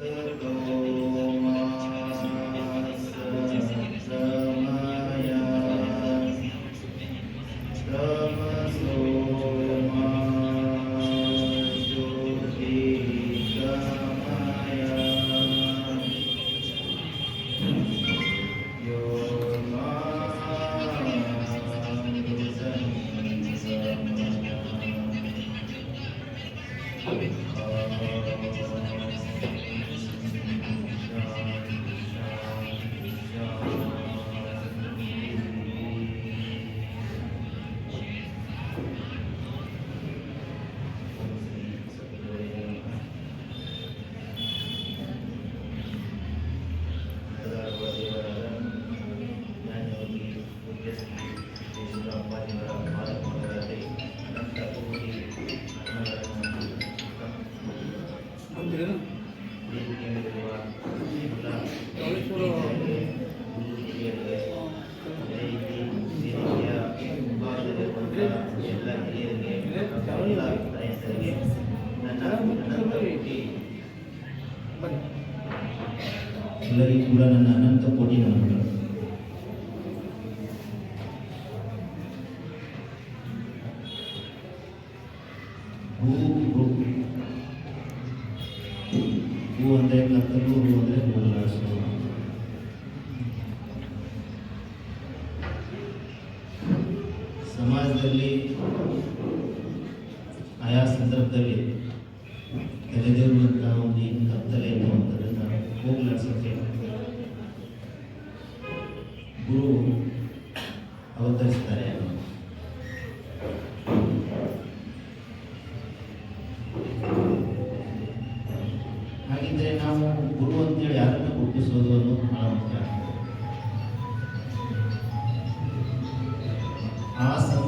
Uh, ಹೂ ಹೂ ಹೂ ಅಂದರೆ ಕತ್ತಲು ಹೂ ಅಂದರೆ ಹೋಗಲಾಡಿಸೋದು ಸಮಾಜದಲ್ಲಿ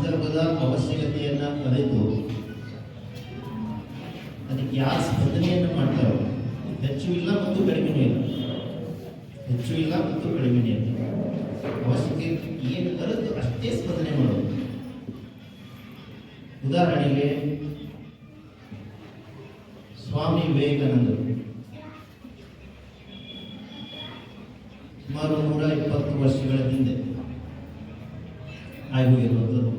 ಸಂದರ್ಭದ ಅವಶ್ಯಕತೆಯನ್ನ ಅರಿತು ಅದಕ್ಕೆ ಯಾವ ಸ್ಪಂದನೆಯನ್ನು ಮಾಡ್ತಾರೋ ಹೆಚ್ಚು ಇಲ್ಲ ಮತ್ತು ಕಡಿಮೆನೂ ಇಲ್ಲ. ಹೆಚ್ಚು ಇಲ್ಲ ಮತ್ತು ಕಡಿಮೆನೇ ಇಲ್ಲ. ಅವಶ್ಯಕತೆ ಏನು ಕಲಿತು ಅಷ್ಟೇ ಸ್ಪಂದನೆ ಮಾಡೋದು. ಉದಾಹರಣೆಗೆ, ಸ್ವಾಮಿ ವಿವೇಕಾನಂದರು ಸುಮಾರು ನೂರ ಇಪ್ಪತ್ತು ವರ್ಷಗಳ ಹಿಂದೆ ಆಗೋಗಿರುವಂಥದ್ದು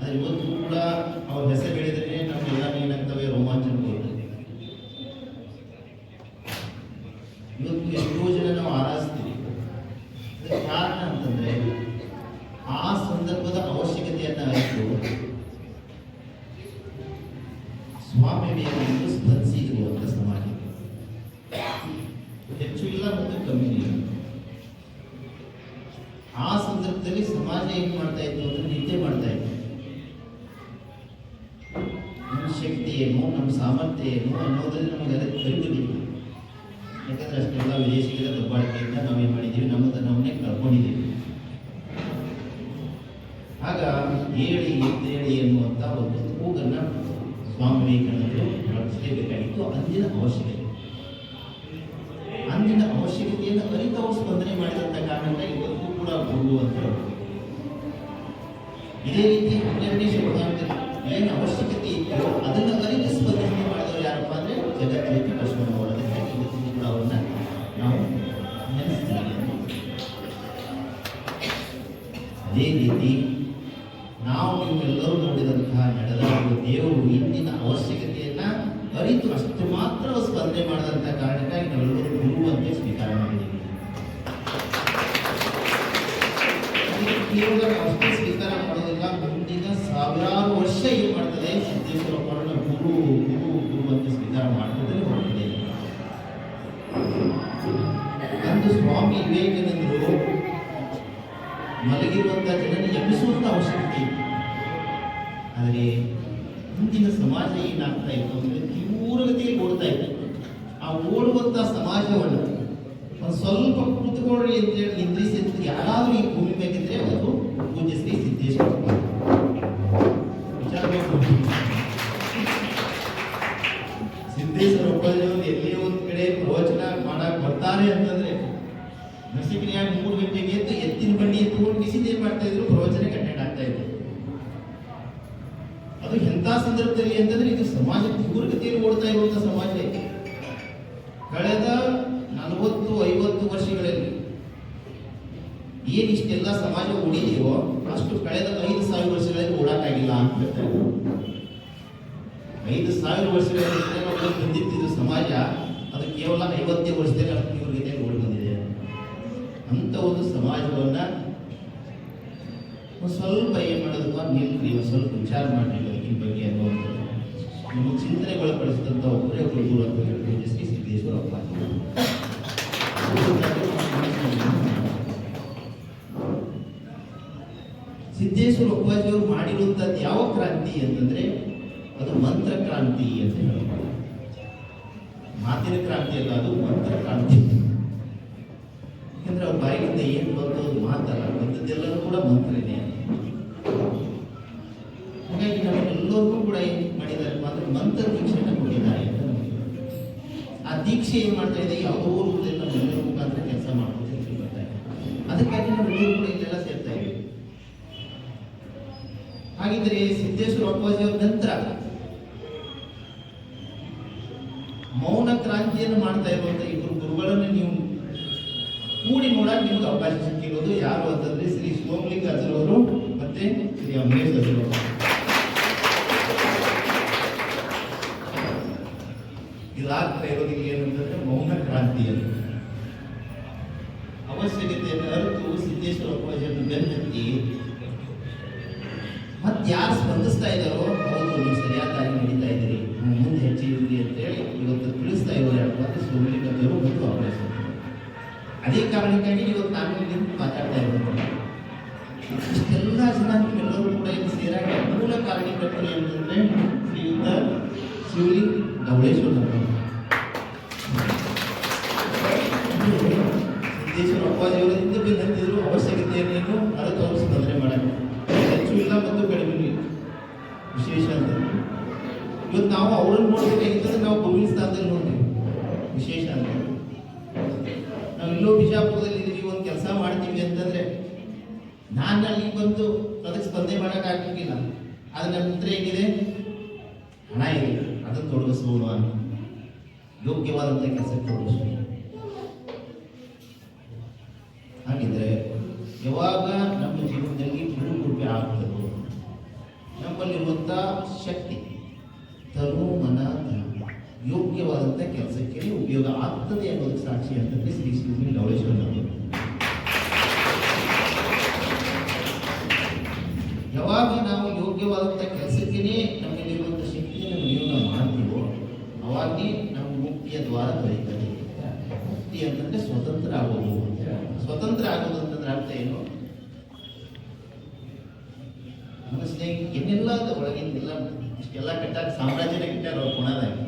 ಆದರೆ ಇವತ್ತು ಕೂಡ ಅವ್ರ ಹೆಸರು ಹೇಳಿದ್ರೆ ನಮಗೆಲ್ಲ ಏನಾಗ್ತವೆ ರೋಮಾಂಚನ ಬರ್ತದೆ ಇವತ್ತು ಎಷ್ಟೋ ಜನ ನಾವು ಆರಾಧಿಸ್ತೀವಿ. ಕಾರಣ ಅಂತಂದ್ರೆ, ಆ ಸಂದರ್ಭದ ಅವಶ್ಯಕತೆಯನ್ನ ಅರಿತು, ಸ್ವಾಮಿ ವಿವೇಕಾನಂದರು ಸ್ಪಂದಿಸಿರುವಂಥ ಸಮಾಜ. ಹೆಚ್ಚು ಇಲ್ಲ ಮತ್ತು ಕಮ್ಮಿ ಇಲ್ಲ. ಆ ಸಂದರ್ಭದಲ್ಲಿ ಸಮಾಜ ಏನ್ ಮಾಡ್ತಾ ಇತ್ತು ಅಂದ್ರೆ ನಿದ್ದೆ ಮಾಡ್ತಾ ಇತ್ತು. ನಮ್ಮ ಶಕ್ತಿ ಏನು ನಮ್ಮ ಸಾಮರ್ಥ್ಯ ಏನು ಅನ್ನೋದ್ರಲ್ಲಿ ನಮಗೆ ಅದಕ್ಕೆ ಅರಿವಿಲ್ಲ ಅಂದಿನ ಅವಶ್ಯಕತೆ ಅಂದಿನ ಅವಶ್ಯಕತೆಯನ್ನು ಅರಿತವು ಸ್ಪಂದನೆ ಮಾಡಿದಂಥ ಕಾರಣ ಇವತ್ತು ಕೂಡ ಗುರು ಅಂತ ಹೇಳ್ಬೋದು. ಇದೇ ರೀತಿ ಹನ್ನೆರಡನೇ ಶತಮಾನದಲ್ಲಿ ಏನು ಅವಶ್ಯಕತೆ ಇತ್ತು ಅದನ್ನು ಅರಿತು ಸ್ಪಂದನೆ ಮಾಡಿದವರು ಯಾರಪ್ಪ ಅಂದ್ರೆ ಜಗಜ್ಯೋತಿ ಸ್ಪಂದನೆ ಮಾಡದಂತ ಕಾರಣಕ್ಕಾಗಿ ನಾವೆಲ್ಲರೂ ಗುರುವಂತೆ ಸ್ವೀಕಾರ ಮಾಡಿದ್ದೀವಿ. ಕೇವಲ ಅಷ್ಟೇ ಸ್ವೀಕಾರ ಮಾಡೋದಿಲ್ಲ, ಮುಂದಿನ ಸಾವಿರಾರು ವರ್ಷ ಏನು ಮಾಡ್ತದೆ ಸಿದ್ದೇಶ್ವರಪ್ಪರನ್ನ ಗುರು ಗುರು ಗುರು ಅಂತ ಸ್ವೀಕಾರ ಮಾಡ್ತದೆ ಹೋಗ್ತದೆ ಅಂದು ಸ್ವಾಮಿ ವಿವೇಕಾನಂದರು ಮಲಗಿರುವಂಥ ಜನನ ಎಬ್ಬಿಸುವಂಥ ಅವಶ್ಯಕತೆ ಇತ್ತು ಆದರೆ ಮುಂದಿನ ಸಮಾಜ ಏನಾಗ್ತಾ ಇತ್ತು ಅಂದರೆ ತೀವ್ರಗತಿಯಲ್ಲಿ ಓಡ್ತಾ ಇತ್ತು. ಆ ಓಡುವಂಥ ಸಮಾಜವನ್ನು ಒಂದು ಸ್ವಲ್ಪ ಕೂತ್ಕೊಳ್ಳಿ ಅಂತೇಳಿ ನಿಂದ್ರಿಸಿ ಅಂತ ಯಾರಾದರೂ ಈ ಭೂಮಿ ಬೇಕಿದ್ರೆ ಅದು ಪೂಜೆ ಶ್ರೀ ಸಿದ್ದೇಶ್ವರ ಸಿದ್ದೇಶ್ವರ ಎಲ್ಲಿಯೋ ಒಂದು ಕಡೆ ಪ್ರವಚನ ಮಾಡಕ್ ಬರ್ತಾರೆ ಅಂತಂದ್ರೆ ನರಸಿಂಹನಿಯಾಗ ಮೂರು ಗಂಟೆಗೆ ಎದ್ದು ಎತ್ತಿನ ಬಂಡಿ ಎತ್ತುಕೊಂಡು ಬಿಸಿದೇ ಮಾಡ್ತಾ ಇದ್ರು ಪ್ರವಚನಕ್ಕೆ ಅಟೆಂಡ್ ಆಗ್ತಾ ಇದೆ. ಅದು ಎಂಥ ಸಂದರ್ಭದಲ್ಲಿ ಅಂತಂದ್ರೆ ಇದು ಸಮಾಜ ತೀವ್ರಗತಿಯಲ್ಲಿ ಓಡ್ತಾ ಇರುವಂತ ಸಮಾಜ. ಕಳೆದ ನಲವತ್ತು, ಐವತ್ತು ವರ್ಷಗಳಲ್ಲಿ ಏನಿಷ್ಟೆಲ್ಲ ಸಮಾಜ ಉಳಿದೆಯೋ ಅಷ್ಟು ಕಳೆದ ಐದು ಸಾವಿರ ವರ್ಷಗಳಲ್ಲಿ ಓಡಾಟಾಗಿಲ್ಲ ಅಂತ ಹೇಳ್ತಾರೆ ಐದು ಸಾವಿರ ವರ್ಷಗಳಲ್ಲಿ ಸಮಾಜ, ಅದು ಕೇವಲ ಐವತ್ತೇ ವರ್ಷದಲ್ಲಿ ಅಷ್ಟು ಇವರಿಗೆ ಓಡಿ ಬಂದಿದೆ. ಅಂತ ಒಂದು ಸಮಾಜವನ್ನ ಸ್ವಲ್ಪ ಏನ್ ಮಾಡೋದಪ್ಪ ನಿಲ್ರಿ ಸ್ವಲ್ಪ ವಿಚಾರ ಮಾಡಿ ಬದುಕಿನ ಬಗ್ಗೆ ಅನ್ನುವಂಥದ್ದು. ನಿಮ್ಮ ಚಿಂತನೆಗೊಳಪಡಿಸಿದಂಥ ಒಬ್ಬರೇ ಹುಡುಗರು ಅಂತ ಹೇಳ್ತೀವಿ ಎಸ್ ಪಿ ಸಿದ್ದೇಶ್ವರ ಸಿದ್ದೇಶ್ವರ ಅಪ್ಪಾಜಿಯವರು ಮಾಡಿರುವಂಥದ್ದು ಯಾವ ಕ್ರಾಂತಿ ಅಂತಂದ್ರೆ ಅದು ಮಂತ್ರ ಕ್ರಾಂತಿ ಅಂತ ಹೇಳ್ಬೋದು. ಮಾತಿನ ಕ್ರಾಂತಿ ಅಲ್ಲ, ಅದು ಮಂತ್ರ ಕ್ರಾಂತಿ. ಯಾಕಂದ್ರೆ ಅವ್ರ ಬಾಯಿಯಿಂದ ಏನು ಬಂತು ಮಾತಲ್ಲ ಬಂದದ್ದೆಲ್ಲವೂ ಕೂಡ ಮಂತ್ರನೇ. ಆ ಏನು ಮಾಡ್ತಾ ಇದೆ? ಯಾವುದೋ ರೂಪದಲ್ಲಿ ನಮ್ಮ ಮುಖಾಂತರ ಕೆಲಸ ಮಾಡ್ಕೊಂಡು ತಿರುಗಿ ಬರ್ತಾ ಇದೆ. ಅದಕ್ಕಾಗಿ ನಾವೆಲ್ಲರೂ ಕೂಡ ಇಲ್ಲೆಲ್ಲ ಸೇರ್ತಾ ಇದ್ದೀವಿ ಹಾಗಿದ್ರೆ ಸಿದ್ದೇಶ್ವರ ಅಪ್ಪಾಜಿ ಅವ್ರ ನಂತರ ಮೌನ ಕ್ರಾಂತಿಯನ್ನು ಮಾಡ್ತಾ ಇರುವಂತ ಇಬ್ಬರು ಗುರುಗಳನ್ನು ನೀವು ಕೂಡಿ ನೋಡಕ್ ನಿಮ್ಗೆ ಅವಕಾಶ ಸಿಕ್ಕಿರೋದು ಯಾರು ಅಂತಂದ್ರೆ ಶ್ರೀ ಸೋಮಲಿಂಗ ಅಜರವರು ಮತ್ತೆ ಶ್ರೀ ಅಮರೇಶ್ ಅಜರವರು ಇರೋದು ಮೌನ ಕ್ರಾಂತಿ ಅಂತ ಅವಶ್ಯಕತೆಯನ್ನು ಅರಿತು ಸಿದ್ದೇಶ್ವರ ಅಪ್ಪಾಜಿಯನ್ನು ಬೆನ್ನತ್ತಿ ಮತ್ತೆ ಯಾರು ಸ್ಪಂದಿಸ್ತಾ ಇದ್ದಾರೋ ಹೌದು, ನೀವು ಸರಿಯಾದ ದಾರಿ ನಡೀತಾ ಇದ್ದೀರಿ. ಮುಂದೆ ಹೆಚ್ಚಿದ್ದೀರಿ ಅಂತೇಳಿ ಇವತ್ತು ತಿಳಿಸ್ತಾ ಇರೋರು ಮತ್ತು ಸೋಮಲಿಂಗದವರು ಮತ್ತು ಅವಕಾಶ. ಅದೇ ಕಾರಣಕ್ಕಾಗಿ ಇವತ್ತು ನಾನು ಇಲ್ಲಿ ಮಾತಾಡ್ತಾ ಇರೋದು. ಇಷ್ಟೆಲ್ಲ ಜನ ನಿಮ್ಮೆಲ್ಲರೂ ಕೂಡ ಇಲ್ಲಿ ಸೇರಾಗ ಮೂಲ ಕಾರಣೀಕರ್ತರು ಏನಂತಂದ್ರೆ ಸ್ಥಾನದಲ್ಲಿ ನೋಡ್ರಿ. ವಿಶೇಷ ಅಂತ ನಾವು ಇಲ್ಲೋ ಬಿಜಾಪುರದಲ್ಲಿ ಇದೀವಿ, ಒಂದು ಕೆಲಸ ಮಾಡ್ತೀವಿ ಅಂತಂದ್ರೆ ನಾನು ಅಲ್ಲಿ ಬಂದು ಅದಕ್ಕೆ ಸ್ಪಂದನೆ ಮಾಡಕ್ ಆಗ್ಲಿಕ್ಕಿಲ್ಲ. ಆದ್ರೆ ನನ್ನ ಹತ್ರ ಏನಿದೆ? ಹಣ ಇದೆ. ಅದನ್ನು ತೊಡಗಿಸ್ಬೋದು ಅಂತ. ಯೋಗ್ಯವಾದಂಥ ಕೆಲಸ ತೊಡಗಿಸ್ಬೋದು. ಹಾಗಿದ್ರೆ ಯಾವಾಗ ನಮ್ಮ ಜೀವನದಲ್ಲಿ ಗುರು ಆಗ್ತದೋ ನಮ್ಮಲ್ಲಿರುವಂಥ ಶಕ್ತಿ ಯೋಗ್ಯವಾದಂಥ ಕೆಲಸಕ್ಕೆ ಉಪಯೋಗ ಆಗ್ತದೆ ಅನ್ನೋದಕ್ಕೆ ಸಾಕ್ಷಿ ಅಂತಂದರೆ ಶ್ರೀ ಶ್ರೀ ಲವಳೇಶ್ವರನವರು ಯಾವಾಗ ನಾವು ಯೋಗ್ಯವಾದಂಥ ಕೆಲಸಕ್ಕೇ ನಮ್ಮಲ್ಲಿರುವಂಥ ಶಕ್ತಿಯನ್ನು ವಿನಿಯೋಗ ಮಾಡ್ತೀವೋ ಅವಾಗೇ ನಮ್ಮ ಮುಕ್ತಿಯ ದ್ವಾರ ದೊರೀತದೆ ಮುಕ್ತಿ ಅಂತಂದರೆ ಸ್ವತಂತ್ರ ಆಗೋದು. ಸ್ವತಂತ್ರ ಆಗೋದು ಅಂತಂದ್ರೆ ಅರ್ಥ ಏನು? ಮನಸ್ಸಿನಾಗ ಏನೆಲ್ಲ ಒಳಗಿಂದೆಲ್ಲ ಇಷ್ಟೆಲ್ಲ ಕಟ್ಟಾಗ ಸಾಮ್ರಾಜ್ಯನೇ ಕಟ್ಟಾರ ಅವ್ರ ಗುಣದಾಗಿ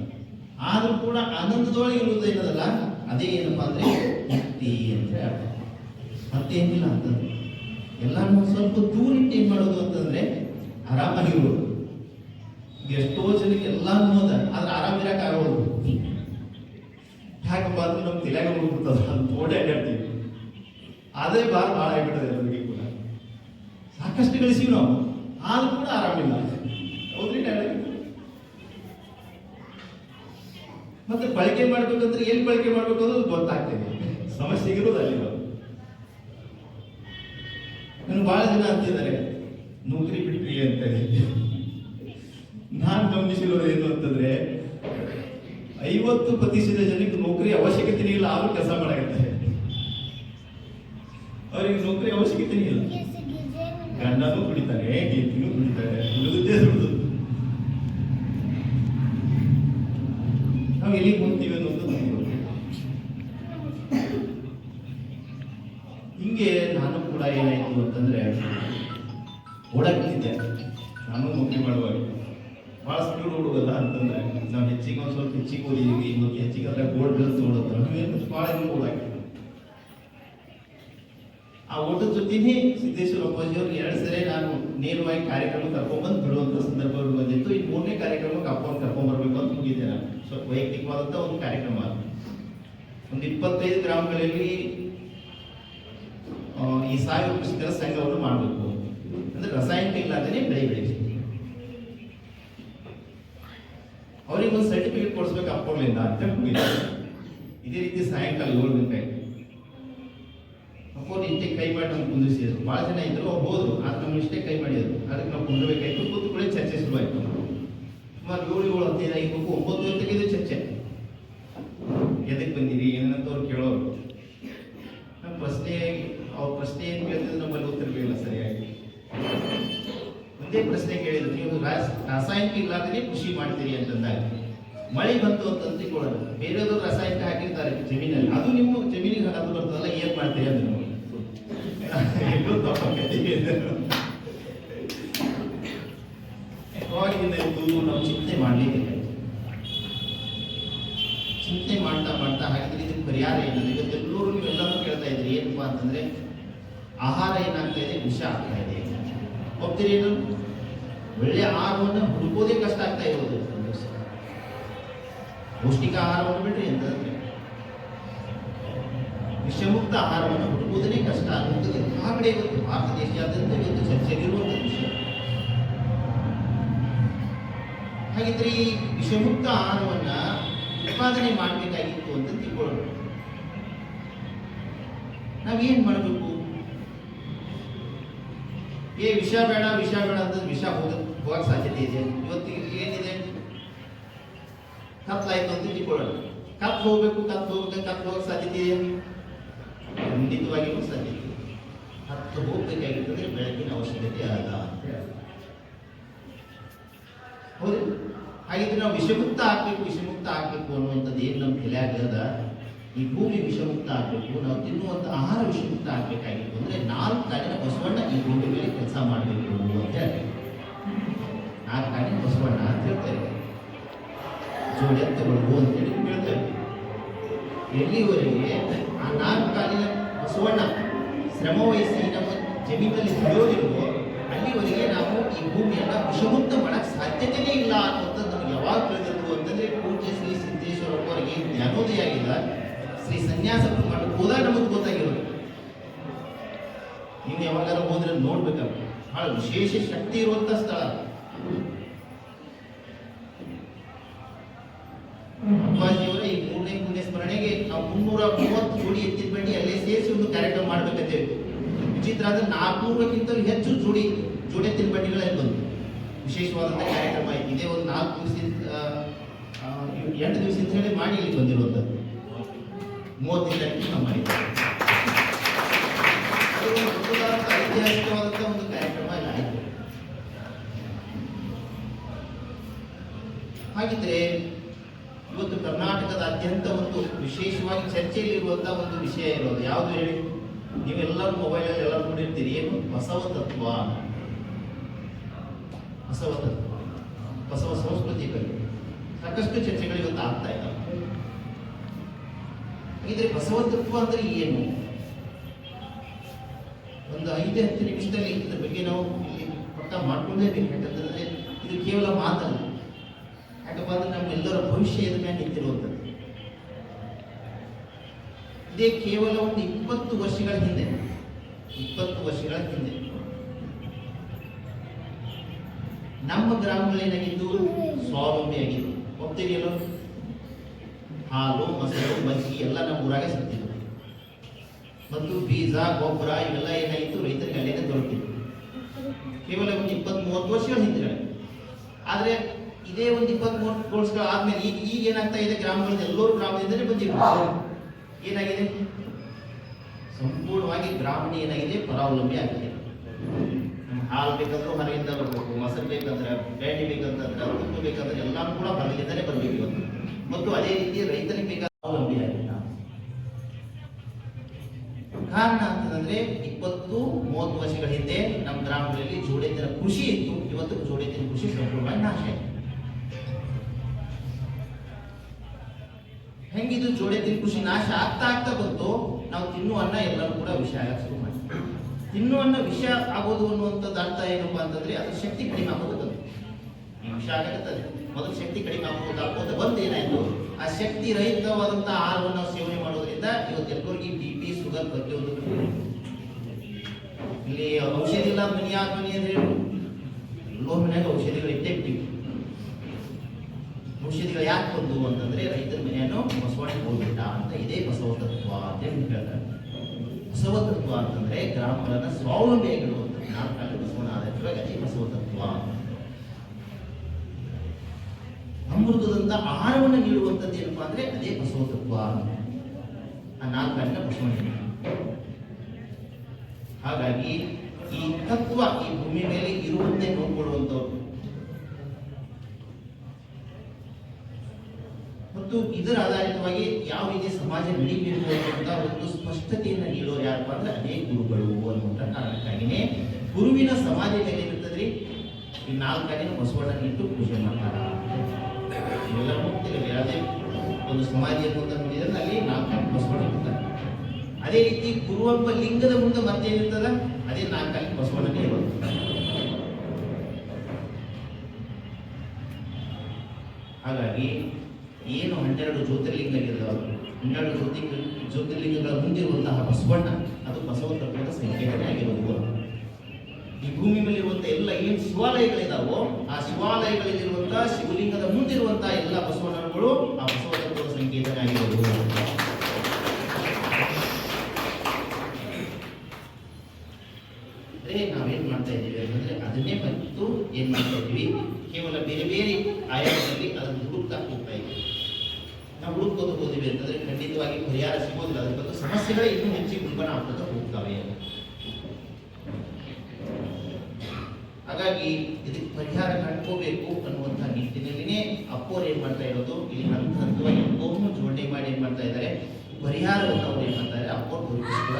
ಆದ್ರೂ ಕೂಡ ಆನಂದದೊಳಗೆ ಇರುವುದು ಏನದಲ್ಲ? ಅದೇ ಏನಪ್ಪ ಅಂದರೆ ಮುಕ್ತಿ ಅಂತ ಹೇಳ್ತಾರೆ ಮತ್ತೇನಿಲ್ಲ ಅಂತಂದ್ರೆ. ಎಲ್ಲಾನು ಸ್ವಲ್ಪ ದೂರ ಏನು ಮಾಡೋದು ಅಂತಂದ್ರೆ ಆರಾಮಾಗಿರೋದು ಎಷ್ಟೋ ಜನಕ್ಕೆ ಎಲ್ಲಾನು ಅದ ಆದ್ರೆ ಆರಾಮಿರಕ್ ಆಗೋದು ಯಾಕಪ್ಪ ಅಂದ್ರೆ ನಮ್ಗೆ ತಲೆಯಾಗ ಹೋಗ್ಬಿಡ್ತದ ಅಂತ ಓಡಾಡ್ತೀವಿ ಅದೇ ಭಾಳ ಭಾಳ ಆಗ್ಬಿಟ್ಟದೆ ಎಲ್ಲರಿಗೂ ಕೂಡ. ಸಾಕಷ್ಟು ಗಳಿಸಿವಿ ನಾವು. ಆದ್ರೂ ಕೂಡ ಆರಾಮಿಲ್ಲ ಹೌದ್ರಿ ಡಾಡಿ? ಮತ್ತೆ ಬಳಕೆ ಮಾಡ್ಬೇಕಂದ್ರೆ ಏನ್ ಬಳಕೆ ಮಾಡ್ಬೇಕು ಅನ್ನೋದು ಗೊತ್ತಾಗ್ತದೆ. ಸಮಸ್ಯೆ ಇರೋದು ಅಲ್ಲಿ ನಾನು ಬಹಳ ಜನ ಅಂತಿದ್ದಾರೆ ನೌಕರಿ ಬಿಟ್ರಿ ಅಂತ ನಾನು ಗಮನಿಸಿರೋದು ಏನು ಅಂತಂದ್ರೆ ಐವತ್ತು ಪ್ರತಿಶತ ಜನಕ್ಕೆ ನೌಕರಿ ಅವಶ್ಯಕತೆ ಇಲ್ಲ ಆದ್ರೂ ಕೆಲಸ ಮಾಡಾಕತ್ತಾರೆ ಅವರಿಗೆ ನೌಕರಿ ಅವಶ್ಯಕತೆ ಇಲ್ಲ. ಗಂಡನೂ ಕುಡಿತಾರೆ ಹೆಂಡತಿನೂ ದುಡಿತಾರೆ ಓಟದ ಜೊತೆನೇ ಸಿದ್ದೇಶ್ವರ ಅಪ್ಪಾಜಿ ಅವರು ಎರಡು ಸರಿ ನಾನು ನೇರವಾಗಿ ಕಾರ್ಯಕ್ರಮ ಕರ್ಕೊಂಡ್ಬಂದು ಬಿಡುವಂಥ ಸಂದರ್ಭಗಳು ಬಂದಿತ್ತು. ಈ ಮೂರನೇ ಕಾರ್ಯಕ್ರಮಕ್ಕೆ ಅಪ್ಪನ ಕರ್ಕೊಂಡ್ಬರ್ಬೇಕು ಅಂತ ಹೋಗಿದ್ದೆ ನಾನು. ಸ್ವಲ್ಪ ವೈಯಕ್ತಿಕವಾದಂಥ ಒಂದು ಕಾರ್ಯಕ್ರಮ. ಒಂದು ಇಪ್ಪತ್ತೈದು ಗ್ರಾಮಗಳಲ್ಲಿ ಈ ಸಾವಯವ ಕೃಷಿಕರ ಸಂಘವನ್ನು ಮಾಡಬೇಕು. ಅಂದ್ರೆ ರಾಸಾಯನಿಕ ಇಲ್ಲದೇ ಬೆಳೆ ಬೆಳಿಬೇಕು ಅವ್ರಿಗೆ ಒಂದು ಸರ್ಟಿಫಿಕೇಟ್ ಕೊಡಿಸ್ಬೇಕು ಅಪ್ಪಗಳಿಂದ ಅಂತ ಇದೇ ರೀತಿ ಸಾಯಂಕಾಲ ಏಳು ಗಂಟೆ ಅಪ್ಪೋರು ಇಷ್ಟೇ ಕೈ ಮಾಡಿ ನಮ್ಗೆ ಕುಂದಿಸಿದ್ರು ಭಾಳ ಜನ ಇದ್ರು ಹೋದ್ರು. ಆದ್ರೆ ನಮ್ಗೆ ಇಷ್ಟೇ ಕೈ ಮಾಡಿದ್ರು. ಅದಕ್ಕೆ ನಾವು ಕುಂದ್ರಬೇಕಾಯ್ತು. ಕೂತ್ಕೊಳ್ಳಿ, ಚರ್ಚೆ ಶುರುವಾಯ್ತು ಸುಮಾರು ಏಳು ಏಳು ಹದಿನೈದು ಐದು ಒಂಬತ್ತು ಗಂಟೆಗೆ ಚರ್ಚೆ. ಎದಕ್ಕೆ ಬಂದಿರಿ? ಏನಂತ ಅವ್ರು ಕೇಳೋರು. ನಮ್ಮ ಪ್ರಶ್ನೆ, ಅವ್ರ ಪ್ರಶ್ನೆ ಏನು ಕೇಳ್ತಿದ್ರು ನಮ್ಮಲ್ಲಿ ಉತ್ತರಲಿಲ್ಲ ಸರಿಯಾಗಿ. ಒಂದೇ ಪ್ರಶ್ನೆ ಕೇಳಿದ್ರು. ನೀವು ರಾಸ್- ರಾಸಾಯನಿಕ ಇಲ್ಲಾಂದ್ರೆ ಕೃಷಿ ಮಾಡ್ತೀರಿ ಅಂತಂದಾಗ. ಮಳೆ ಬಂತು ಅಂತ ಅಂತಿಕೊಳ್ಳೋದು. ಬೇರೆಯವರು ರಾಸಾಯನಿಕ ಹಾಕಿರ್ತಾರೆ ಜಮೀನಲ್ಲಿ. ಅದು ನಿಮ್ಮ ಜಮೀನಿಗೆ ಅದು ಬರ್ತದಲ್ಲ, ಏನು ಮಾಡ್ತೀರಿ ಅಂದ್ರೆ? ಎಲ್ಲೋ ತಪ್ಪಾಗೈತಿ. ಅವಾಗಿಂದ ಇದು ನಾವು ಚಿಂತೆ ಮಾಡಲಿಕ್ಕೆ ಚಿಂತೆ ಮಾಡ್ತಾ ಮಾಡ್ತಾ ಹಾಗಿದ್ರೆ ಇದಕ್ಕೆ ಪರಿಹಾರ ಏನಂದ್ರೆ ಇವತ್ತು ಎಲ್ಲರೂ ನೀವೆಲ್ಲರೂ ಕೇಳ್ತಾ ಇದ್ರಿ ಏನಪ್ಪಾ ಅಂತಂದ್ರೆ ಆಹಾರ ಏನಾಗ್ತಾ ಇದೆ ವಿಷ ಆಗ್ತಾ ಇದೆ ಏನು ಒಳ್ಳೆ ಆಹಾರವನ್ನು ಹುಡುಕೋದೇ ಕಷ್ಟ ಆಗ್ತಾ ಇರೋದು ಪೌಷ್ಟಿಕ ಆಹಾರವನ್ನು ಬಿಡ್ರಿ ಅಂತಂದ್ರೆ ವಿಷಮುಕ್ತ ಆಹಾರವನ್ನು ಹುಡುಕುವುದನ್ನೇ ಕಷ್ಟ ಅನ್ನುವಂಥದ್ದು ಎಲ್ಲ ಕಡೆ ಇವತ್ತು ಭಾರತ ದೇಶಾದ್ಯಂತ ಇವತ್ತು ಚರ್ಚೆಯಲ್ಲಿರುವಂಥ ವಿಷಯ. ಹಾಗಿದ್ರೆ ಈ ವಿಷಮುಕ್ತ ಆಹಾರವನ್ನ ಉತ್ಪಾದನೆ ಮಾಡಬೇಕಾಗಿತ್ತು ಅಂತ ತಿಳ್ಕೊಳ್ಳೋಣ. ನಾವೇನ್ ಮಾಡಬೇಕು? ಏ, ವಿಷ ಬೇಡ ವಿಷ ಬೇಡ ಅಂತ ವಿಷ ಹೋಗ ಹೋಗಕ್ ಸಾಧ್ಯತೆ ಇದೆ ಇವತ್ತು ಏನಿದೆ? ಕತ್ಲಾಯ್ತು ಅಂತ ತಿಳ್ಕೊಳ್ಳೋಣ. ಕತ್ ಹೋಗ್ಬೇಕು ಕತ್ ಹೋಗ್ಬೇಕು ಕತ್ ಹೋಗಕ್ ಸಾಧ್ಯತೆ ಇದೆ ಖಂಡಿತವಾಗಿಯೂ ಸಾಧ್ಯತೆ ಹತ್ತು ಅಂದ್ರೆ ಬೆಳಕಿನ ಅವಶ್ಯಕತೆ ಅಲ್ಲ ಹೇಳಿ. ಹೌದು? ಹಾಗಿದ್ರೆ ನಾವು ವಿಷಮುಕ್ತ ಆಗ್ಬೇಕು ವಿಷಮುಕ್ತ ಆಗ್ಬೇಕು ಅನ್ನುವಂಥದ್ದು ಏನು ನಮ್ಮ ತಲೆಯಾಗದ ಈ ಭೂಮಿ ವಿಷಮುಕ್ತ ಆಗ್ಬೇಕು, ನಾವು ತಿನ್ನುವಂಥ ಆಹಾರ ವಿಷಮುಕ್ತ ಆಗ್ಬೇಕಾಗಿತ್ತು ಅಂದ್ರೆ ನಾಲ್ಕು ಕಾಲಿನ ಬಸವಣ್ಣ ಈ ಭೂಮಿ ಮೇಲೆ ಕೆಲಸ ಮಾಡಬೇಕು ಅಂತ ಹೇಳಿ. ನಾಲ್ಕು ಕಾಲಿನ ಬಸವಣ್ಣ ಅಂತ ಹೇಳ್ತಾರೆ. ಜೋಡಿ ಅಂತ ಅಂತೇಳಿ ಹೇಳ್ತಾರೆ ಎಲ್ಲಿವರೆಗೆ? ಆ ನಾಲ್ಕು ಕಾಲಿನ ಬಸವಣ್ಣ ಶ್ರಮ ವಹಿಸಿ ನಮ್ಮ ಜಮೀನಲ್ಲಿ ದುಡಿಯೋದಿಲ್ವೋ, ಅಲ್ಲಿವರೆಗೆ ನಾವು ಈ ಭೂಮಿಯನ್ನ ವಿಷಮುಕ್ತ ಮಾಡಕ್ ಸಾಧ್ಯತೆನೇ ಇಲ್ಲ ಅನ್ನುವಂಥದ್ದು ನಮ್ಗೆ ಯಾವಾಗ ತಿಳಿದಿತ್ತು ಅಂತಂದ್ರೆ ಪೂಜ್ಯ ಶ್ರೀ ಸಿದ್ದೇಶ್ವರ ಅವರಿಗೆ ಜ್ಞಾನೋದಯ ಆಗಿಲ್ಲ. ಶ್ರೀ ಸನ್ಯಾಸ ಮಾಡಕ್ಕೆ ಹೋದಾಗ ನಮಗೆ ಗೊತ್ತಾಗಿರೋದು. ನೀವು ಯಾವಾಗಾರ ಹೋದ್ರೆ ನೋಡ್ಬೇಕಾಗ್ತದೆ ಬಹಳ ವಿಶೇಷ ಶಕ್ತಿ ಇರುವಂತ ಸ್ಥಳ. ಅಪ್ಪಾಜಿಯವರ ಮೂರನೇ ಪುಣ್ಯ ಸ್ಮರಣೆಗೆ ನಾವು ಮುನ್ನೂರ ಮೂವತ್ತು ಜೋಡಿ ಎತ್ತಿನ ಬಂಡಿ ಅಲ್ಲೇ ಸೇರಿಸಿ ಒಂದು ಕಾರ್ಯಕ್ರಮ ಮಾಡ್ಬೇಕಂತೇಳಿ. ವಿಚಿತ್ರ ಅಂದ್ರೆ ನಾಲ್ಕುನೂರಕ್ಕಿಂತಲೂ ಹೆಚ್ಚು ಜೋಡಿ ಜೋಡಿ ಎತ್ತಿನ ಬಂಡಿಗಳಲ್ಲಿ ಬಂತು ವಿಶೇಷವಾದಂಥ ಕಾರ್ಯಕ್ರಮ ಆಯ್ತು. ಇದೇ ಒಂದು ನಾಲ್ಕು ದಿವಸ ಎಂಟು ದಿವಸ ಹೇಳಿ ಮಾಡಿ ಇಲ್ಲಿ ಬಂದಿರುವಂತ ಒಂದು ದೊಡ್ಡದಾದಂಥ ಐತಿಹಾಸಿಕವಾದಂಥ ಒಂದು ಕಾರ್ಯಕ್ರಮ ಇಲ್ಲ ಆಯ್ತು. ಹಾಗಿದ್ರೆ ಇವತ್ತು ಕರ್ನಾಟಕದಾದ್ಯಂತ ಒಂದು ವಿಶೇಷವಾಗಿ ಚರ್ಚೆಯಲ್ಲಿರುವಂತಹ ಒಂದು ವಿಷಯ ಇರೋದು. ಯಾವುದು ಹೇಳಿ? ನೀವೆಲ್ಲರೂ ಮೊಬೈಲಲ್ಲಿ ಎಲ್ಲ ನೋಡಿರ್ತೀರಿ. ಏನು? ಬಸವ ತತ್ವ ಬಸವ ತತ್ವ ಬಸವ ಸಂಸ್ಕೃತಿ ಬಗ್ಗೆ. ಸಾಕಷ್ಟು ಚರ್ಚೆಗಳು ಇವತ್ತು ಆಗ್ತಾ ಇದ್ದಾವೆ ಹಾಗಿದ್ರೆ ಬಸವ ತತ್ವ ಅಂದ್ರೆ ಏನು? ಒಂದು ಐದು, ಹತ್ತು ನಿಮಿಷದಲ್ಲಿ ಇದ್ರ ಬಗ್ಗೆ ನಾವು ಇಲ್ಲಿ ಪಕ್ಕ ಮಾಡ್ಕೊಂಡೇ ಬೇಕು ಯಾಕಂತಂದ್ರೆ ಇದು ಕೇವಲ ಮಾತಲ್ಲ. ಯಾಕಪ್ಪ ಅಂದ್ರೆ ನಮ್ಮೆಲ್ಲರ ಭವಿಷ್ಯ ಎದುರು ಮೇಲೆ ನಿಂತಿರುವಂಥದ್ದು. ಇದೇ ಕೇವಲ ಒಂದು ಇಪ್ಪತ್ತು ವರ್ಷಗಳ ಹಿಂದೆ. ಇಪ್ಪತ್ತು ವರ್ಷಗಳ ಹಿಂದೆ. ನಮ್ಮ ಗ್ರಾಮಗಳೇನಾಗಿದ್ದು ಸ್ವಾವಲಂಬಿ ಆಗಿದ್ದು ಒಪ್ತೀರಿಯಲ್ಲೋ ಹಾಲು, ಮೊಸರು ಮಜ್ಜಿಗೆ ಎಲ್ಲ ನಮ್ಮ ಊರಾಗೆ ಸಿಗ್ತಿದ್ವು. ಮತ್ತು ಬೀಜ, ಗೊಬ್ಬರ ಇವೆಲ್ಲ ಏನಾಗಿತ್ತು? ರೈತರಿಗೆ ಅಲ್ಲೇನೆ ದೊರಕಿತ್ತು. ಕೇವಲ ಒಂದು ಇಪ್ಪತ್ತ್ ಮೂವತ್ತು ವರ್ಷಗಳ ಹಿಂದ್ಗಡೆ ಆದ್ರೆ ಇದೇ ಒಂದು ಇಪ್ಪತ್ತ್ ಮೂವತ್ತು ವರ್ಷಗಳ ಆದ್ಮೇಲೆ ಈಗ ಈಗ ಏನಾಗ್ತಾ ಇದೆ? ಗ್ರಾಮಗಳಲ್ಲಿ ಎಲ್ಲರೂ ಗ್ರಾಮದಿಂದಲೇ ಬಂದಿದ್ರು ಏನಾಗಿದೆ? ಸಂಪೂರ್ಣವಾಗಿ ಗ್ರಾಮೀಣ ಏನಾಗಿದೆ? ಪರಾವಲಂಬಿ ಆಗಿದೆ. ಹಾಲು ಬೇಕಂದ್ರೂ ಹೊರಗಿಂದ ಬರಬೇಕು, ಮೊಸರು ಬೇಕಂದ್ರೆ, ಬೆಣ್ಣೆ ಬೇಕಂತಂದ್ರೆ ಉಪ್ಪು ಬೇಕಂದ್ರೆ ಎಲ್ಲ ಕೂಡ ಹೊರಗಿಂದಲೇ ಬರಬೇಕು ಇವತ್ತು. ಮತ್ತು ಅದೇ ರೀತಿ ರೈತರಿಗೆ ಬೇಕಾದ ಅವಲಂಬಿ ಆಗಿಲ್ಲ ಕಾರಣ ಅಂತಂದ್ರೆ ಇಪ್ಪತ್ತು, ಮೂವತ್ತು ವರ್ಷಗಳ ಹಿಂದೆ ನಮ್ಮ ಗ್ರಾಮಗಳಲ್ಲಿ ಜೋಡೆತ್ತಿನ ಕೃಷಿ ಇತ್ತು. ಇವತ್ತು ಜೋಡೆತ್ತಿನ ಕೃಷಿ ಸಂಪೂರ್ಣವಾಗಿ ನಾಶ ಆಗಿದೆ. ಹೆಂಗಿದು ತಿನ್ ಖುಷಿ ನಾಶ ಆಗ್ತಾ ಆಗ್ತಾ ಬಂತು, ನಾವು ತಿನ್ನುವ ಅನ್ನ ಎಲ್ಲರೂ ಕೂಡ ವಿಷಯ ಆಗಕ್ಕೆ ಶುರು ಮಾಡ್ತೀವಿ. ತಿನ್ನುವ ಅನ್ನ ವಿಷಯ ಆಗೋದು ಅನ್ನುವಂಥದ್ದು ಅರ್ಥ ಏನಪ್ಪಾ ಅಂತಂದ್ರೆ ಅದು ಶಕ್ತಿ ಕಡಿಮೆ ಆಗೋದು ಆಗತ್ತೆ ವಿಷ ಆಗತ್ತದ ಮೊದಲು ಶಕ್ತಿ ಕಡಿಮೆ ಆಗೋದು ಆಗೋದು ಬಂದು ಏನಾಯ್ತು? ಆ ಶಕ್ತಿ ರಹಿತವಾದಂತಹ ಆಹಾರವನ್ನು ನಾವು ಸೇವನೆ ಮಾಡೋದ್ರಿಂದ ಇವತ್ತು ಎಲ್ಲರಿಗೆ ಬಿ ಪಿ, ಶುಗರ್ ಪ್ರತಿಯೊಂದು ಇಲ್ಲಿ ಔಷಧಿ ಇಲ್ಲ ಮನಿ ಆದ ಮನಿ ಅಂದ್ರೆ ಎಲ್ಲೋ ಔಷಧಿಗಳು ಇಟ್ಟೇ ಔಷಧಿ ಯಾಕೆ ಬಂದು ಅಂತಂದ್ರೆ ರೈತರ ಮನೆಯನ್ನು ಬಸವಣ್ಣ ಹೋಗ್ಬಿಟ್ಟ ಅಂತ ಇದೇ ಬಸವ ತತ್ವ ಅಂತ ಹೇಳಿ ಹೇಳ್ತಾರೆ. ಬಸವ ತತ್ವ ಅಂತಂದ್ರೆ ಗ್ರಾಮಗಳನ್ನ ಸ್ವಾವಲಂಬಿಯಾಗಿಡುವಂತ ನಾಲ್ಕು ಬಸವಣ್ಣ? ಆದರ್ಶವಾಗಿ ಅದೇ ಬಸವ ತತ್ವ ಅಮೃತದಂತ ಆಹಾರವನ್ನು ನೀಡುವಂಥದ್ದು ಏನಪ್ಪಾ ಅಂದ್ರೆ ಅದೇ ಬಸವ ತತ್ವ ಆ ನಾಲ್ಕನ್ನ ಬಸವಣ್ಣ. ಹಾಗಾಗಿ ಈ ತತ್ವ ಈ ಭೂಮಿ ಮೇಲೆ ಇರುವಂತೆ ನೋಡ್ಕೊಳ್ಳುವಂಥವ್ರು ಮತ್ತು ಇದರ ಆಧಾರಿತವಾಗಿ ಯಾವ ರೀತಿ ಸಮಾಜ ನಡೀಬೇಕು ಅನ್ನುವಂಥ ಒಂದು ಸ್ಪಷ್ಟತೆಯನ್ನು ನೀಡೋರು ಯಾರಪ್ಪ ಅಂದ್ರೆ ಅದೇ ಗುರುಗಳು ಅನ್ನುವಂಥ ಕಾರಣಕ್ಕಾಗಿನೇ ಗುರುವಿನ ಸಮಾಜ ಏನಿರ್ತದ್ರಿ ಇರ್ತದ್ರಿ ಈ ನಾಲ್ಕನೇ ಬಸವಣ್ಣ ಇಟ್ಟು ಪೂಜೆ ಮಾಡ್ತಾರ? ಹೋಗ್ತಿರಲ್ಲ ಯಾವುದೇ ಒಂದು ಸಮಾಧಿ ಅನ್ನುವಂಥ ನೋಡಿದ್ರೆ ಅಲ್ಲಿ ನಾಲ್ಕು ಬಸವಣ್ಣ ಇರ್ತಾರೆ ಅದೇ ರೀತಿ ಗುರುವೊಬ್ಬ ಲಿಂಗದ ಮುಂದೆ ಮತ್ತೇನಿರ್ತದ ಅದೇ ನಾಲ್ಕಲ್ಲಿ ಬಸವಣ್ಣನೇ ಇರೋದು. ಹಾಗಾಗಿ ಏನು ಹನ್ನೆರಡು ಜ್ಯೋತಿರ್ಲಿಂಗಗಳಿದ್ದಾವೆ? ಹನ್ನೆರಡು ಜ್ಯೋತಿ ಜ್ಯೋತಿರ್ಲಿಂಗಗಳ ಮುಂದಿರುವಂತಹ ಬಸವಣ್ಣ, ಅದು ಬಸವ ತತ್ವದ ಸಂಕೇತನೇ ಆಗಿರುವುದು ಈ ಭೂಮಿ ಮೇಲಿರುವಂತಹ ಎಲ್ಲ ಏನು ಶಿವಾಲಯಗಳಿದಾವೋ, ಆ ಶಿವಾಲಯಗಳಲ್ಲಿರುವಂತಹ ಶಿವಲಿಂಗದ ಮುಂದಿರುವಂತಹ ಎಲ್ಲ ಬಸವಣ್ಣಗಳು ಆ ಬಸವ ತತ್ವದ ಸಂಕೇತನೇ ಆಗಿರುವುದು ನಾವೇನ್ ಮಾಡ್ತಾ ಇದ್ದೀವಿ ಅಂತಂದ್ರೆ ಅದನ್ನೇ ಮತ್ತು ಏನ್ ಮಾಡ್ತಾ ಇದ್ದೀವಿ? ಕೇವಲ ಬೇರೆ ಬೇರೆ ಆಯಾಮದಲ್ಲಿ ಅದನ್ನು ಹುಡುಕ್ತಾ ಹೋಗ್ತಾ ಇದ್ದೀವಿ ನಾವು ಉಳ್ಕೊಂಡು ಹೋದಿವಿ ಅಂತಂದ್ರೆ ಖಂಡಿತವಾಗಿ ಪರಿಹಾರ ಸಿಗೋದಿಲ್ಲ. ಅದ್ರ ಬಗ್ಗೆ ಸಮಸ್ಯೆಗಳೇ ಇನ್ನೂ ಹೆಚ್ಚಿಗೆ ಉಲ್ಬಣ ಆಗ್ತದೆ ಹೋಗ್ತವೆ ಹಾಗಾಗಿ ಇದಕ್ಕೆ ಪರಿಹಾರ ಕಂಡ್ಕೋಬೇಕು ಅನ್ನುವಂಥ ನಿಟ್ಟಿನಲ್ಲಿನೇ ಅಪ್ಪೋರು ಏನ್ ಮಾಡ್ತಾ ಇರೋದು? ಇಲ್ಲಿ ಹಂತ ಹಂತವಾಗಿ ಅಪ್ಪೋರ್ನು ಜೋಡಣೆ ಮಾಡಿ ಏನ್ ಮಾಡ್ತಾ ಇದ್ದಾರೆ? ಪರಿಹಾರವನ್ನು ಅವ್ರು ಏನ್ ಮಾಡ್ತಾರೆ ಅಪ್ಪೋರ್ ಗುರುತಿಸುವ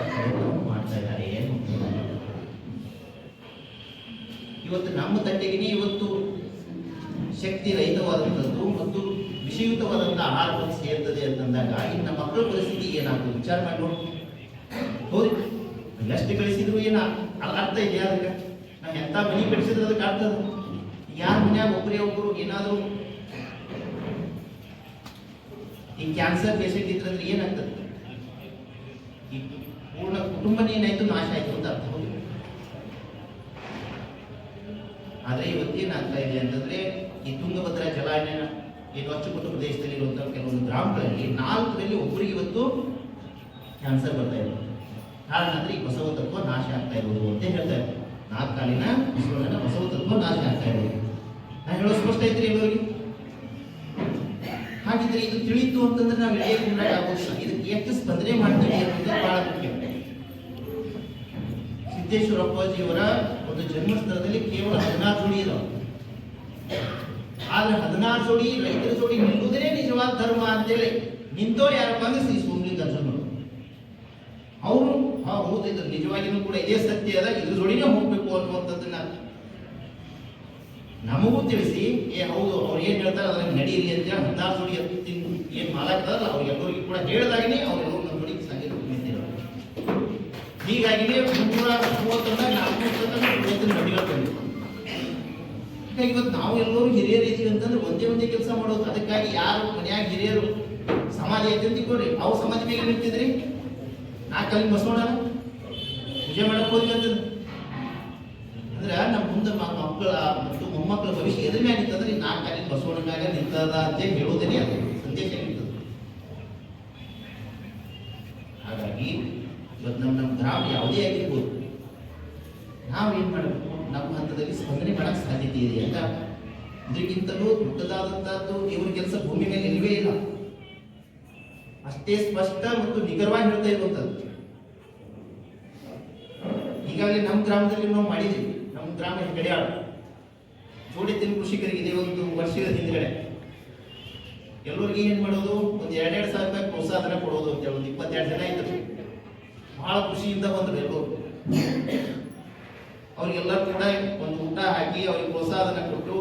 ಮಾಡ್ತಾ ಇದ್ದಾರೆ ಏನು ಇವತ್ತು ನಮ್ಮ ತಟ್ಟೆಗೆ ಇವತ್ತು ಶಕ್ತಿ ರಹಿತವಾದಂಥದ್ದು ಮತ್ತು ವಿಷಯುತವಾದಂಥ ಆಹಾರವನ್ನು ಸೇರ್ತದೆ ಅಂತಂದಾಗ ಇನ್ನು ಮಕ್ಕಳ ಪರಿಸ್ಥಿತಿ ಏನಾಗ್ತದೆ ವಿಚಾರ ಮಾಡಿ ನೋಡಿ ಹೌದು. ಎಷ್ಟು ಕಳಿಸಿದ್ರು ಏನ? ಅರ್ಥ ಇದೆಯಾ ಅದಕ್ಕೆ. ನಾವು ಎಂತ ಮನಿ ಕಟ್ಟಿಸಿದ್ರೆ ಅದಕ್ಕೆ ಅರ್ಥ ಯಾರ ಮನ್ಯಾಗ ಒಬ್ಬರೇ ಒಬ್ಬರು ಏನಾದರೂ ಈ ಕ್ಯಾನ್ಸರ್ ಪೇಷಂಟ್ ಇದ್ರಂದ್ರೆ ಏನಾಗ್ತದೆ? ಈ ಪೂರ್ಣ ಕುಟುಂಬನೇ ಏನಾಯ್ತು? ನಾಶ ಆಯ್ತು ಅಂತ ಅರ್ಥ. ಹೌದು. ಆದ್ರೆ ಇವತ್ತೇನಾಗ್ತಾ ಇದೆ ಅಂತಂದ್ರೆ ಈ ತುಂಗಭದ್ರ ಜಲಾನಯನ ಏನು ಅಚ್ಚುಕಟ್ಟು ಪ್ರದೇಶದಲ್ಲಿ ಇರುವಂತಹ ಕೆಲವೊಂದು ಗ್ರಾಮಗಳಲ್ಲಿ ನಾಲ್ಕರಲ್ಲಿ ಒಬ್ಬರಿಗೆ ಇವತ್ತು ಕ್ಯಾನ್ಸರ್ ಬರ್ತಾ ಇರೋದು ಕಾರಣ ಅಂದ್ರೆ ಈ ಬಸವ ತತ್ವ ನಾಶ ಆಗ್ತಾ ಇರೋದು ಅಂತ ಹೇಳ್ತಾ ಇದ್ದಾರೆ ನಾಲ್ಕಾಲಿನ ಬಸವನ ಬಸವ ತತ್ವ ನಾಶ ಆಗ್ತಾ ಇರೋದು ನಾನು ಹೇಳೋ ಸ್ಪಷ್ಟ ಐತ್ರಿ ಎಲ್ಲರಿಗೆ? ಹಾಗಿದ್ರೆ ಇದು ತಿಳಿತು ಅಂತಂದ್ರೆ ನಾವು ಇಡೀ ಗುಂಡಾಗ ಆಗೋದಿಲ್ಲ. ಇದಕ್ಕೆ ಎಷ್ಟು ಸ್ಪಂದನೆ ಮಾಡ್ತೀವಿ ಅನ್ನೋದು ಬಹಳ ಮುಖ್ಯ. ಸಿದ್ದೇಶ್ವರಪ್ಪಾಜಿಯವರ ಒಂದು ಜನ್ಮಸ್ಥಳದಲ್ಲಿ ಕೇವಲ ಹದಿನಾರು ಜೋಡಿ ಆದ್ರೆ ಹದಿನಾರು ಜೋಡಿ, ರೈತರ ಜೋಡಿ ನಿಲ್ಲುವುದೇ ನಿಜವಾದ ಧರ್ಮ ಅಂತೇಳಿ ನಿಂತೋ ಯಾರಪ್ಪ ಅಂದ್ರೆ ಶ್ರೀ ಸೋಮಲಿಂಗಾರ್ಜುನರು ಅವರು. ಹೌದು ಇದು ನಿಜವಾಗಿನೂ ಕೂಡ ಇದೇ ಸತ್ಯ ಅದ, ಇದ್ರ ಜೋಡಿನೇ ಹೋಗ್ಬೇಕು ಅನ್ನುವಂಥದ್ದನ್ನ ನಮಗೂ ತಿಳಿಸಿ, ಏ, ಹೌದು, ಅವ್ರು ಏನ್ ಹೇಳ್ತಾರೆ ಅದ್ರ ನಡೀರಿ ಅಂತ ಹೇಳಿ ಹದಿನಾರು ಜೋಡಿ ಏನ್ ಮಾಲಾಕದಾರಲ್ಲ ಅವ್ರಿಗೆಲ್ಲರಿಗೂ ಕೂಡ ಹೇಳಿದಾಗನೇ ಅವ್ರೆಲ್ಲರೂ ನಮ್ಮ ಜೋಡಿ ಸಂಗೀತ ಹೀಗಾಗಿ ಹೀಗಾಗಿನೇ ಮುನ್ನೂರ ಮೂವತ್ತೊಂದಾಗ ನಾಲ್ಕು ಇವತ್ತಿನ ನಡಿಗಳು ಹೀಗಾಗಿ ಇವತ್ತು ನಾವು ಎಲ್ಲರೂ ಹಿರಿಯರು ಇದ್ದೀವಿ ಅಂತಂದ್ರೆ ಒಂದೇ ಒಂದೇ ಕೆಲಸ ಮಾಡೋದು. ಅದಕ್ಕಾಗಿ ಯಾರು ಮನ್ಯಾಗ ಹಿರಿಯರು ಸಮಾಧಿ ಐತೆ ಅಂತ ತಿಳ್ಕೊಳ್ರಿ ಅವ್ರು ಸಮಾಧಿ ಮೇಲೆ ನಿಂತಿದ್ರಿ. ನಾಲ್ಕಲ್ಲಿ ಬಸವಣ್ಣ ಪೂಜೆ ಮಾಡಕ್ ಅಂತಂದ್ರೆ ಅಂದ್ರೆ ನಮ್ಮ ಮುಂದೆ ಮಕ್ಕಳ ಮತ್ತು ಮೊಮ್ಮಕ್ಕಳ ಭವಿಷ್ಯ ಎದ್ರ ಮ್ಯಾಗ ನಿಂತಂದ್ರೆ ಈ ಕಾಲಿಗೆ ಬಸವಣ್ಣ ಮ್ಯಾಗ ನಿಂತದ ಅಂತ ಹೇಳೋದೇನೆ ಅದು ಸಂದೇಶ ನಿಂತದ. ಹಾಗಾಗಿ ಇವತ್ತು ನಮ್ಮ ನಮ್ಮ ಗ್ರಾಮ ಯಾವುದೇ ಆಗಿರ್ಬೋದು ನಾವು ಏನ್ ಮಾಡಬೇಕು? ನಮ್ಮ ಹಂತದಲ್ಲಿ ಸ್ಪಂದನೆ ಮಾಡಕ್ ಸಾಧ್ಯತೆ ಇದೆ. ಅಂತ ಇದಕ್ಕಿಂತಲೂ ದೊಡ್ಡದಾದಂತಹದ್ದು ಇವ್ರ ಕೆಲಸ ಭೂಮಿ ಮೇಲೆ ಇಲ್ವೇ ಇಲ್ಲ. ಅಷ್ಟೇ ಸ್ಪಷ್ಟ ಮತ್ತು ನಿಖರವಾಗಿ ಹೇಳ್ತಾ ಇರುವಂತದ್ದು ಈಗಾಗಲೇ ನಮ್ಮ ಗ್ರಾಮದಲ್ಲಿ ನಾವು ಮಾಡಿದ್ದೀವಿ. ನಮ್ಮ ಗ್ರಾಮ ಹೆಗಡೆಯಾಳು ಜೋಡಿ ಕೃಷಿಕರಿಗೆ ಇದೆ ಒಂದು ವರ್ಷದ ಹಿಂದ್ಗಡೆ. ಎಲ್ಲರಿಗೆ ಏನ್ ಮಾಡೋದು? ಒಂದು ಎರಡೆರಡು ಸಾವಿರ ರೂಪಾಯಿ ಪ್ರೋತ್ಸಾಹನ ಕೊಡೋದು ಅಂತ ಒಂದು ಇಪ್ಪತ್ತೆರಡು ಜನ ಇದ್ರು. ಬಹಳ ಖುಷಿಯಿಂದ ಬಂದ್ರು ಎಲ್ಲರೂ. ಅವ್ರಿಗೆಲ್ಲ ಕೂಡ ಒಂದು ಊಟ ಹಾಕಿ ಅವ್ರಿಗೆ ಪ್ರೋತ್ಸಾಹನ ಕೊಟ್ಟು.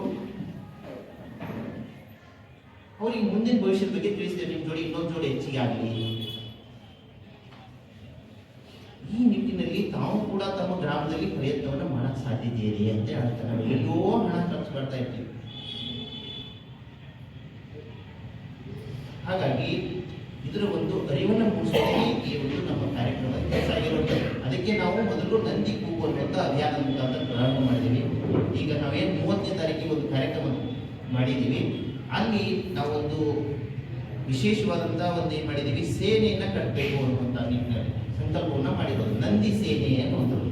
ಅವ್ರಿಗೆ ಮುಂದಿನ ಭವಿಷ್ಯದ ಬಗ್ಗೆ ತಿಳಿಸಿದೆ ನಿಮ್ಮ ಜೋಡಿ ಇನ್ನೊಂದು ಜೋಡಿ ಹೆಚ್ಚಿಗೆ ಆಗಲಿ. ಈ ನಿಟ್ಟಿನಲ್ಲಿ ತಾವು ಕೂಡ ತಮ್ಮ ಗ್ರಾಮದಲ್ಲಿ ಪ್ರಯತ್ನವನ್ನು ಮಾಡಕ್ ಸಾಧ್ಯತೆ ಇದೆ ಅಂತ ಹೇಳ್ತಾರೆ. ನಾವು ಎಲ್ಲೋ ಹಣ ಖರ್ಚು ಮಾಡ್ತಾ ಇರ್ತೀವಿ. ಹಾಗಾಗಿ ಇದರ ಒಂದು ಅರಿವನ್ನು ಮೂಡಿಸೋದೇ ಈ ಒಂದು ನಮ್ಮ ಕಾರ್ಯಕ್ರಮದ ಕೆಲಸ ಆಗಿರುವಂಥದ್ದು ಅದಕ್ಕೆ ನಾವು ಮೊದಲು ನಂದಿ ಕೂಗು ಅನ್ನುವಂಥ ಅಭಿಯಾನದ ಮುಖಾಂತರ ಪ್ರಾರಂಭ ಮಾಡಿದ್ದೀವಿ. ಈಗ ನಾವೇನು ಮೂವತ್ತನೇ ತಾರೀಕಿಗೆ ಒಂದು ಕಾರ್ಯಕ್ರಮ ಮಾಡಿದ್ದೀವಿ. ಅಲ್ಲಿ ನಾವೊಂದು ವಿಶೇಷವಾದಂಥ ಒಂದು ಏನು ಮಾಡಿದ್ದೀವಿ? ಸೇನೆಯನ್ನು ಕಟ್ಟಬೇಕು ಅನ್ನುವಂಥ ನಿಟ್ಟಿನಲ್ಲಿ ಸಂಕಲ್ಪವನ್ನು ಮಾಡಿರೋದು. ನಂದಿ ಸೇನೆ ಅನ್ನುವಂಥದ್ದು.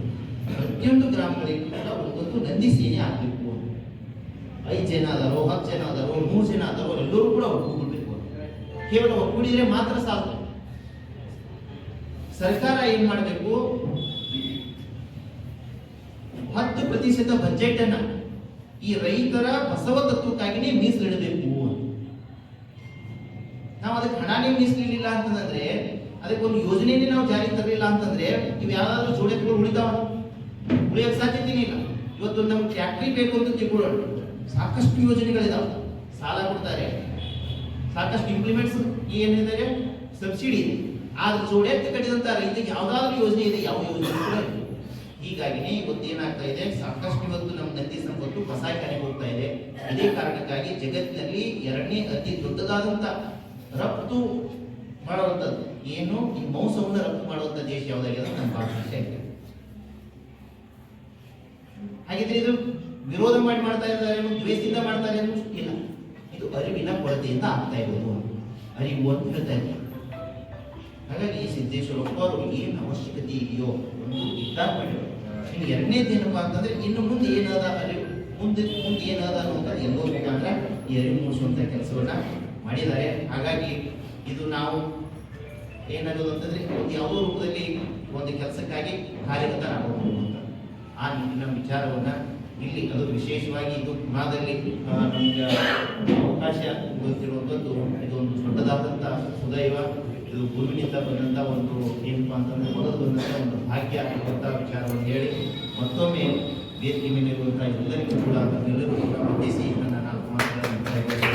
ಪ್ರತಿಯೊಂದು ಗ್ರಾಮಗಳಿಗೂ ಕೂಡ ಒಂದೊಂದು ನಂದಿ ಸೇನೆ ಆಗಬೇಕು. ಐದು ಜನ ಆದರೂ, ಹತ್ತು ಜನ ಆದರೂ, ಮೂರು ಜನ ಆದರೂ, ಎಲ್ಲರೂ ಕೂಡ ಒಗ್ಗೂಡಬೇಕು. ಕೇವಲ ಒಗ್ಗೂಡಿದ್ರೆ ಮಾತ್ರ ಸಾಕು. ಸರ್ಕಾರ ಏನ್ ಮಾಡಬೇಕು? ಹತ್ತು ಪ್ರತಿಶತ ಬಜೆಟ್ ಅನ್ನ ಈ ರೈತರ ಬಸವ ತತ್ವಕ್ಕಾಗಿನೇ ಮೀಸಲಿಡಬೇಕು ನಾವು ಅದಕ್ಕೆ ಹಣನೇ ಮೀಸಲಿಡಲಿಲ್ಲ ಅಂತಂದ್ರೆ ಅದಕ್ಕೆ ಒಂದು ಯೋಜನೆನೇ ನಾವು ಜಾರಿ ತರಲಿಲ್ಲ ಅಂತಂದ್ರೆ ಇವು ಯಾವ್ದಾದ್ರು ಜೋಡೆಗಳು ಉಳಿತಾವ? ಉಳಿಯಕ್ಕೆ ಸಾಧ್ಯತೆನೇ ಇಲ್ಲ ಇವತ್ತು ನಮ್ಗೆ ಫ್ಯಾಕ್ಟ್ರಿ ಬೇಕು ಅಂತ ತಿಳ್ಕೊಳ್ಳೋಣ. ಸಾಕಷ್ಟು ಯೋಜನೆಗಳಿದಾವೆ. ಸಾಲ ಕೊಡ್ತಾರೆ. ಸಾಕಷ್ಟು ಇಂಪ್ಲಿಮೆಂಟ್ಸ್ ಏನಿದ್ದಾರೆ ಸಬ್ಸಿಡಿ ಇದೆ. ಆದ್ರೆ ಜೋಡೆತ್ತು ಕಟ್ಟಿದಂತ ರೈತರಿಗೆ ಯಾವ್ದಾದ್ರು ಯೋಜನೆ ಇದೆ, ಯಾವ ಯೋಜನೆ ಕೂಡ ಇಲ್ಲ. ಹೀಗಾಗಿನೇ ಇವತ್ತು ಏನಾಗ್ತಾ ಇದೆ? ಸಾಕಷ್ಟು ಇವತ್ತು ನಮ್ಮ ನದಿ ಸಂಪತ್ತು ಕಸಾಯಿಖಾನೆಗೆ ಹೋಗ್ತಾ ಇದೆ. ಇದೇ ಕಾರಣಕ್ಕಾಗಿ ಜಗತ್ತಿನಲ್ಲಿ ಎರಡನೇ ಅತಿ ದೊಡ್ಡದಾದಂತ ರಫ್ತು ಮಾಡುವಂಥದ್ದು. ಏನು? ಈ ಮಾಂಸವನ್ನು ರಫ್ತು ಮಾಡುವಂತ ದೇಶ ಯಾವ್ದಾಗಿದೆ ನಮ್ಮ ಭಾರತ ಹಾಗಿದ್ರೆ ಇದು ವಿರೋಧ ಮಾಡಿ ಮಾಡ್ತಾ ಇದ್ದಾರೆ ದ್ವೇಷದಿಂದ ಮಾಡ್ತಾರೆ ಇಲ್ಲ. ಇದು ಅರಿವಿನ ಕೊರತೆಯಿಂದ ಆಗ್ತಾ ಇರೋದು ಅರಿವು ಅಂತ ಹೇಳ್ತಾ ಇದ್ದಾರೆ ಹಾಗಾಗಿ ಈ ಸಿದ್ದೇಶ್ವರಪ್ಪ ಅವರು ಏನು ಅವಶ್ಯಕತೆ ಇದೆಯೋ ಒಂದು ಇನ್ನು ಎರಡನೇದು ಏನಪ್ಪ ಅಂತಂದ್ರೆ ಇನ್ನು ಮುಂದೆ ಏನಾದ ಅರಿವು, ಮುಂದೆ ಮುಂದೆ ಏನಾದ ಅಂತ ಎಲ್ಲೋ ಮುಖಾಂತರ ಈ ಅರಿವು ಮೂಡಿಸುವಂತ ಕೆಲಸವನ್ನ ಮಾಡಿದ್ದಾರೆ. ಹಾಗಾಗಿ ಇದು ನಾವು ಏನಾಗೋದು ಅಂತಂದ್ರೆ ಒಂದು ಯಾವುದೋ ರೂಪದಲ್ಲಿ ಒಂದು ಕೆಲಸಕ್ಕಾಗಿ ಕಾರ್ಯಗತರಾಗಬಹುದು ಅಂತ. ಆ ನಿಟ್ಟಿನ ವಿಚಾರವನ್ನ ಇಲ್ಲಿ ಅದು ವಿಶೇಷವಾಗಿ ಇದು ಪುನಾದಲ್ಲಿ ನಮಗೆ ಅವಕಾಶ ಗೊತ್ತಿರುವಂಥದ್ದು ಇದೊಂದು ದೊಡ್ಡದಾದಂಥ ಸುದೈವ, ಇದು ಗುರುವಿನಿಂದ ಬಂದಂಥ ಒಂದು ಏನಪ್ಪಾ ಅಂತಂದ್ರೆ ಮೊದಲು ಬಂದಂಥ ಒಂದು ಭಾಗ್ಯ ಅನ್ನುವಂಥ ವಿಚಾರವನ್ನು ಹೇಳಿ ಮತ್ತೊಮ್ಮೆ ವೇದಿಕೆ ಮೇಲಿರುವಂಥ ಎಲ್ಲರಿಗೂ ಕೂಡ ಎಲ್ಲರಿಗೂ ಕೂಡ ವಂದಿಸಿ ನನ್ನ ನಾಲ್ಕು ಮಾತುಗಳನ್ನು